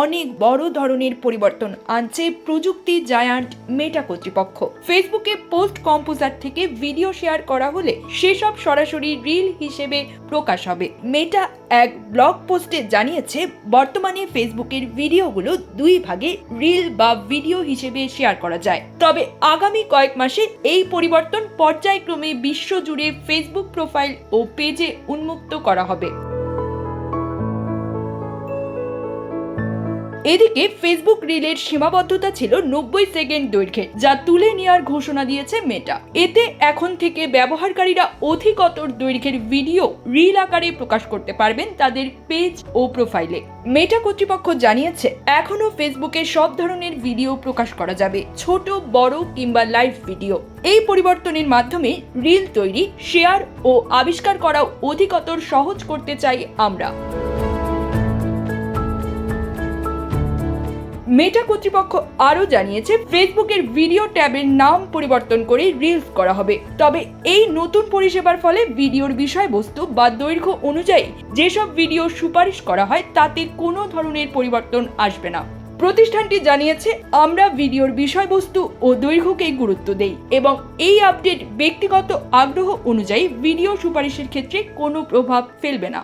অনেক বড় ধরনের পরিবর্তন আনছে প্রযুক্তি জায়ান্ট মেটা কর্তৃপক্ষ। ফেসবুকে পোস্ট কম্পোজার থেকে ভিডিও শেয়ার করা হলে সেসব সরাসরি রিল হিসেবে প্রকাশ হবে। মেটা এক ব্লগ পোস্টে জানিয়েছে, বর্তমানে ফেসবুকের ভিডিওগুলো দুই ভাগে রিল বা ভিডিও হিসেবে শেয়ার করা যায়। তবে আগামী কয়েক মাসে এই পরিবর্তন পর্যায়ক্রমে বিশ্বজুড়ে ফেসবুক প্রোফাইল ও পেজে উন্মুক্ত করা হবে। এদিকে ফেসবুক রিলের সীমাবদ্ধতা ছিল নব্বই সেকেন্ড দৈর্ঘ্যে, যা তুলে নেওয়ার ঘোষণা দিয়েছে মেটা এতে এখন থেকে ব্যবহারকারীরা অধিকতর দৈর্ঘ্যের ভিডিও, রিল আকারে প্রকাশ করতে পারবেন তাদের পেজ ও প্রোফাইলে। মেটা কর্তৃপক্ষ জানিয়েছে, এখনও ফেসবুকে সব ধরনের ভিডিও প্রকাশ করা যাবে, ছোট, বড় কিংবা লাইভ ভিডিও এই পরিবর্তনের মাধ্যমে রিল তৈরি শেয়ার ও আবিষ্কার করা অধিকতর সহজ করতে চাই আমরা। মেটা কর্তৃপক্ষ আরও জানিয়েছে ফেসবুকের ভিডিও ট্যাবের নাম পরিবর্তন করে রিলস করা হবে। তবে এই নতুন পরিষেবার ফলে ভিডিওর বিষয়বস্তু বা দৈর্ঘ্য অনুযায়ী যেসব ভিডিও সুপারিশ করা হয়, তাতে কোনো ধরনের পরিবর্তন আসবে না। প্রতিষ্ঠানটি জানিয়েছে, আমরা ভিডিওর বিষয়বস্তু ও দৈর্ঘ্যকেই গুরুত্ব দেই এবং এই আপডেট ব্যক্তিগত আগ্রহ অনুযায়ী ভিডিও সুপারিশের ক্ষেত্রে কোনো প্রভাব ফেলবে না।